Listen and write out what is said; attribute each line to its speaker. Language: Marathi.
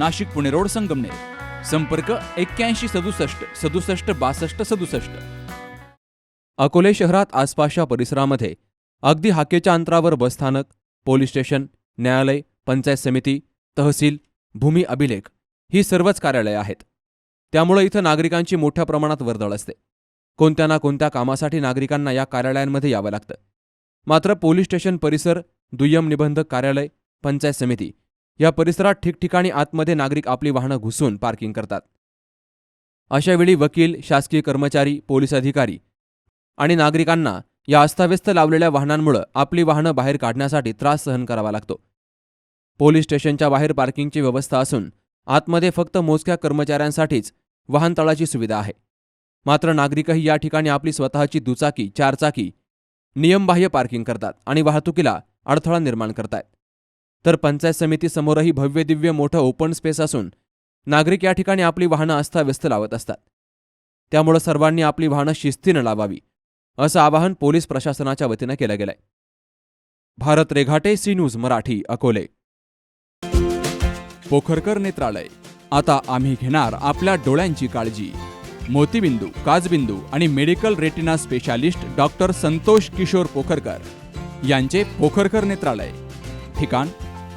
Speaker 1: Nashik Pune road Sangamner. संपर्क एक्क्याऐंशी सदुसष्ट सदुसष्ट बासष्ट सदुसष्ट. अकोले शहरात आसपासच्या परिसरामध्ये अगदी हाकेच्या अंतरावर बसस्थानक पोलीस स्टेशन न्यायालय पंचायत समिती तहसील भूमी अभिलेख ही सर्वच कार्यालये आहेत. त्यामुळे इथं नागरिकांची मोठ्या प्रमाणात वर्दळ असते. कोणत्या ना कोणत्या कामासाठी नागरिकांना या कार्यालयांमध्ये यावं लागतं. मात्र पोलीस स्टेशन परिसर दुय्यम निबंधक कार्यालय पंचायत समिती या परिसरात ठिकठिकाणी आतमध्ये नागरिक आपली वाहनं घुसून पार्किंग करतात. अशावेळी वकील शासकीय कर्मचारी पोलीस अधिकारी आणि नागरिकांना या अस्ताव्यस्त लावलेल्या वाहनांमुळं आपली वाहनं बाहेर काढण्यासाठी त्रास सहन करावा लागतो. पोलीस स्टेशनच्या बाहेर पार्किंगची व्यवस्था असून आतमध्ये फक्त मोजक्या कर्मचाऱ्यांसाठीच वाहनतळाची सुविधा आहे. मात्र नागरिकही या ठिकाणी आपली स्वतःची दुचाकी चारचाकी नियमबाह्य पार्किंग करतात आणि वाहतुकीला अडथळा निर्माण करतायत. तर पंचायत समितीसमोरही भव्य दिव्य मोठं ओपन स्पेस असून नागरिक या ठिकाणी आपली वाहनं अस्ताव्यस्त लावत असतात. त्यामुळं सर्वांनी आपली वाहनं शिस्तीनं लावावी असं आवाहन पोलीस प्रशासनाच्या वतीनं केलं गेलंय. Bharat Reghate C news Marathi Akole. Pokharkar Netralaya. आता आम्ही घेणार आपल्या डोळ्यांची काळजी. मोतीबिंदू काजबिंदू आणि medical retina specialist doctor Santosh Kishor Pokharkar यांचे पोखरकर नेत्रालय. ठिकाण